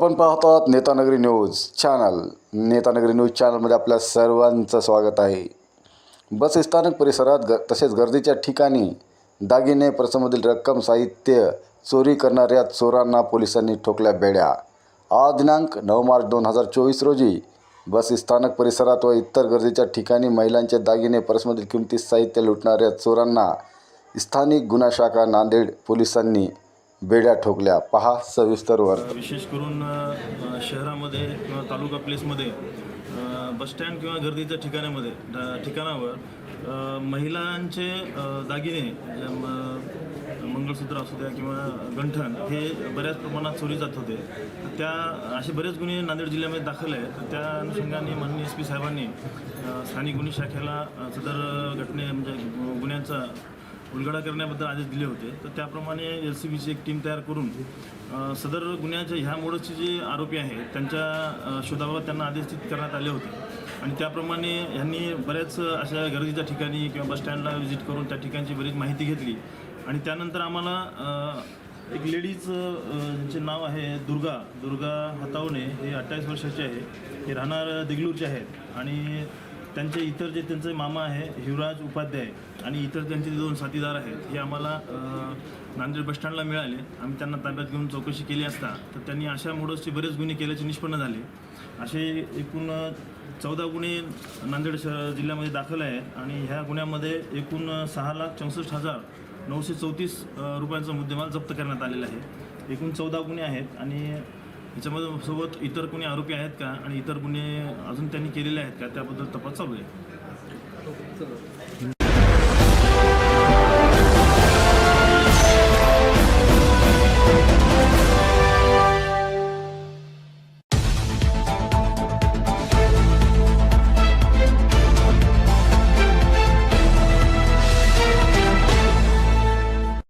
आपण पाहतो आहात Netanagari news channel. Netanagari news चॅनलमध्ये आपल्या सर्वांचं स्वागत आहे. बस स्थानक परिसरात ग तसेच गर्दीच्या ठिकाणी दागिने पर्समधील रक्कम साहित्य चोरी करणाऱ्या चोरांना पोलिसांनी ठोकल्या बेड्या. आज दिनांक नऊ मार्च दोन हजार चोवीस रोजी बस स्थानक परिसरात व इतर गर्दीच्या ठिकाणी महिलांचे दागिने पर्समधील किमती साहित्य लुटणाऱ्या चोरांना स्थानिक गुन्हा शाखा नांदेड पोलिसांनी बेड्या ठोकल्या. पहा सविस्तर वर्त विशेष करून शहरामध्ये किंवा तालुका प्लेसमध्ये बस बसस्टँड किंवा गर्दीच्या ठिकाणामध्ये ठिकाणावर महिलांचे दागिने म- मंगळसूत्र असू द्या किंवा गंठण हे बऱ्याच प्रमाणात चोरी जात होते. त्या असे बरेच गुन्हे नांदेड जिल्ह्यामध्ये दाखल आहेत. तर त्या अनुषंगाने माननीय एस पी साहेबांनी स्थानिक गुन्हे शाखेला सदर घटने म्हणजे गुन्ह्यांचा उलगडा करण्याबद्दल आदेश दिले होते. तर त्याप्रमाणे एल सी बीची एक टीम तयार करून सदर गुन्ह्याच्या ह्या मोडचे जे आरोपी आहेत त्यांच्या शोधाबाबत त्यांना आदेशित करण्यात आले होते. आणि त्याप्रमाणे ह्यांनी बऱ्याच अशा गर्दीच्या ठिकाणी किंवा बसस्टँडला व्हिजिट करून त्या ठिकाणची बरीच माहिती घेतली. आणि त्यानंतर आम्हाला एक लेडीज ज्यांचे नाव आहे दुर्गा दुर्गा हातावणे हे अठ्ठावीस वर्षाचे आहे. हे राहणार देगलूरचे आहेत. आणि त्यांचे इतर जे त्यांचे मामा आहे युवराज उपाध्याय आणि इतर त्यांचे जे दोन साथीदार आहेत हे आम्हाला नांदेड नांदेड बसस्टँडला मिळाले. आम्ही त्यांना ताब्यात घेऊन चौकशी केली असता तर त्यांनी अशा मोडसचे बरेच गुन्हे केल्याचे निष्पन्न झाले. असे एकूण चौदा गुन्हे नांदेड शहर जिल्ह्यामध्ये दाखल आहे आणि ह्या गुन्ह्यामध्ये एकूण सहा लाख चौसष्ट हजार नऊशे चौतीस रुपयांचा मुद्देमाल जप्त करण्यात आलेला आहे. एकूण चौदा गुन्हे आहेत आणि याच्यामध्ये सोबत इतर कोणी आरोपी आहेत का? आणि इतर गुन्हे अजून त्यांनी केलेले आहेत का? त्याबद्दल तपास चालू आहे.